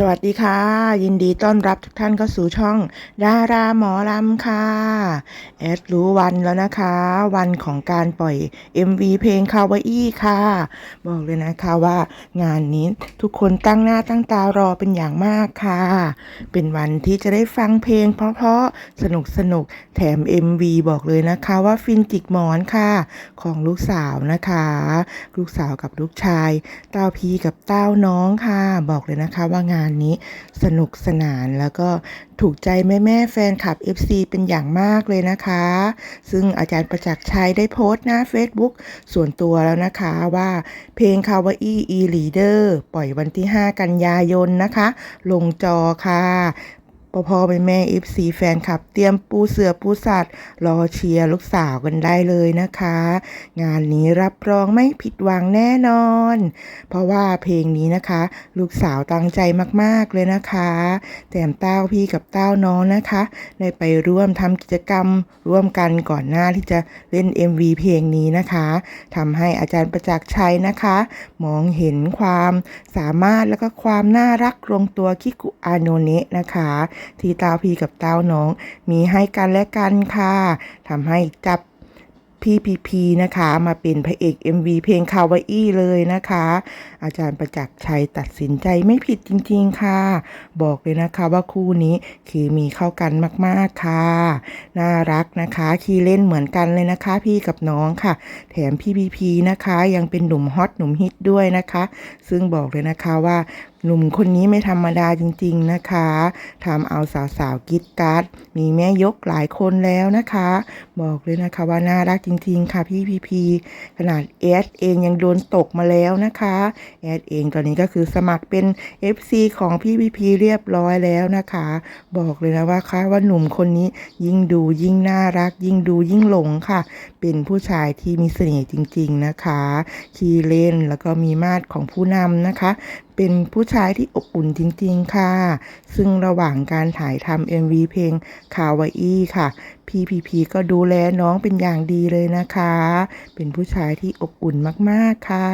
สวัสดีค่ะ ยินดีต้อนรับทุกท่านเข้าสู่ช่อง ดาราหมอลำค่ะ แอดรู้วันแล้วนะคะ วันของการปล่อย MV เพลงคาวาอี้ค่ะ บอกเลยนะคะว่างานนี้ทุกคนตั้งหน้าตั้งตารอเป็นอย่างมากค่ะ เป็นวันที่จะได้ฟังเพลงเพราะๆสนุกสนุกแถม MV บอกเลยนะคะว่าฟินจิกหมอนค่ะ ของลูกสาวนะคะ ลูกสาวกับลูกชาย เต้าพีกับเต้าน้องค่ะ บอกเลยนะคะว่างานนี้สนุกสนานแล้วก็ถูกใจแม่แม่แฟนคลับ FC เป็นอย่างมากเลยนะคะ ซึ่งอาจารย์ประจักษ์ชัยได้โพสต์หน้า Facebook ส่วนตัวแล้วนะคะว่าเพลงคาวาอี้อีลีเดอร์ปล่อยวันที่ 5 กันยายนนะคะ ลงจอค่ะ พ่อพ่อแม่แม่ FC แฟนคลับ เตรียมปูเสือปูสัตว์รอเชียร์ลูกสาวกันได้เลยนะคะ งานนี้รับรองไม่ผิดหวังแน่นอน เพราะว่าเพลงนี้นะคะ ลูกสาวตั้งใจมากๆเลยนะคะแถมเต้าพี่กับเต้าน้องนะคะ ได้ไปร่วมทำกิจกรรมร่วมกันก่อนหน้าที่จะเล่น MV เพลงนี้นะคะทำให้อาจารย์ประจักษ์ชัยนะคะ มองเห็นความสามารถแล้วก็ความน่ารักลงตัวคิกุอาโนเนะนะคะที่เต้าพี่กับเต้าน้อง มีให้กันและกันค่ะทำให้จับพี่พีพีนะคะมาเป็นพระเอก MV เพลงคาวาอี้เลยนะคะ อาจารย์ประจักษ์ชัยตัดสินใจไม่ผิดจริงๆค่ะ บอกเลยนะคะว่าคู่นี้เคมีเข้ากันมากๆค่ะ น่ารักนะคะคีเล่นเหมือนกันเลยนะคะ พี่กับน้องค่ะ แถมพี่พีพีนะคะยังเป็นหนุ่มฮอตหนุ่มฮิตด้วยนะคะ ซึ่งบอกเลยนะคะว่า หนุ่มคนนี้ไม่ธรรมดาจริงๆนะคะทำเอาสาวๆกิ๊ดกัดมีแม่ยกหลายคนแล้วนะคะ บอกเลยนะคะว่าน่ารักจริงๆค่ะพี่พีพีขนาดแอดเองยังโดนตกมาแล้วนะคะแอดเองตอนนี้ก็คือสมัครเป็น FC ของพี่พีพีเรียบร้อยแล้วนะคะ บอกเลยนะว่าค่ะว่าหนุ่มคนนี้ยิ่งดูยิ่งน่ารัก ยิ่งดูยิ่งหลงค่ะ เป็นผู้ชายที่มีเสน่ห์จริง ๆนะคะขี้เล่นแล้วก็มีมาดของผู้นำนะคะเป็นผู้ชายที่อบอุ่นจริง ๆ ค่ะ ซึ่งระหว่างการถ่ายทำ MV เพลงคาวาอี้ค่ะ พี่พีพีก็ดูแลน้องเป็นอย่างดีเลยนะคะ เป็นผู้ชายที่อบอุ่นมากๆค่ะ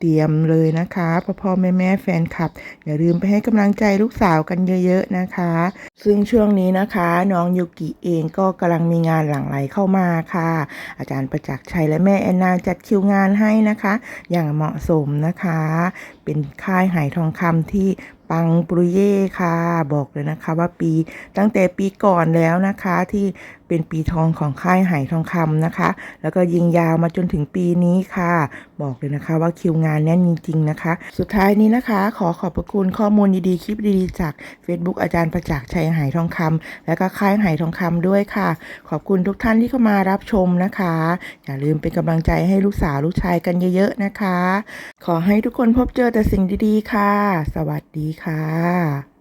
เตรียมเลยนะคะพ่อพ่อแม่แม่แฟนคลับ อย่าลืมไปให้กำลังใจลูกสาวกันเยอะๆนะคะ ซึ่งช่วงนี้นะคะ น้องยูกิเองก็กำลังมีงานหลั่งไหลเข้ามาค่ะ อาจารย์ประจักษ์ชัยและแม่แอนนาจัดคิวงานให้นะคะ อย่างเหมาะสมนะคะ เป็นค่ายไหทองคำที่ ปังปรุเย่ค่ะ บอกเลยนะคะว่าปีตั้งแต่ปีก่อนแล้วนะคะที่เป็นปีทองของค่ายไหทองคำนะคะ แล้วก็ยิงยาวมาจนถึงปีนี้ค่ะ บอกเลยนะคะว่าคิวงานแน่นจริงๆนะคะ สุดท้ายนี้นะคะ ขอขอบพระคุณข้อมูลดีๆคลิปดีๆจาก Facebook อาจารย์ประจักษ์ชัยไหทองคำและก็ค่ายไหทองคำด้วยค่ะ ขอบคุณทุกท่านที่เข้ามารับชมนะคะ อย่าลืมเป็นกำลังใจให้ลูกสาวลูกชายกันเยอะๆนะคะ ขอให้ทุกคนพบเจอแต่สิ่งดีๆค่ะ สวัสดีค่ะค่ะ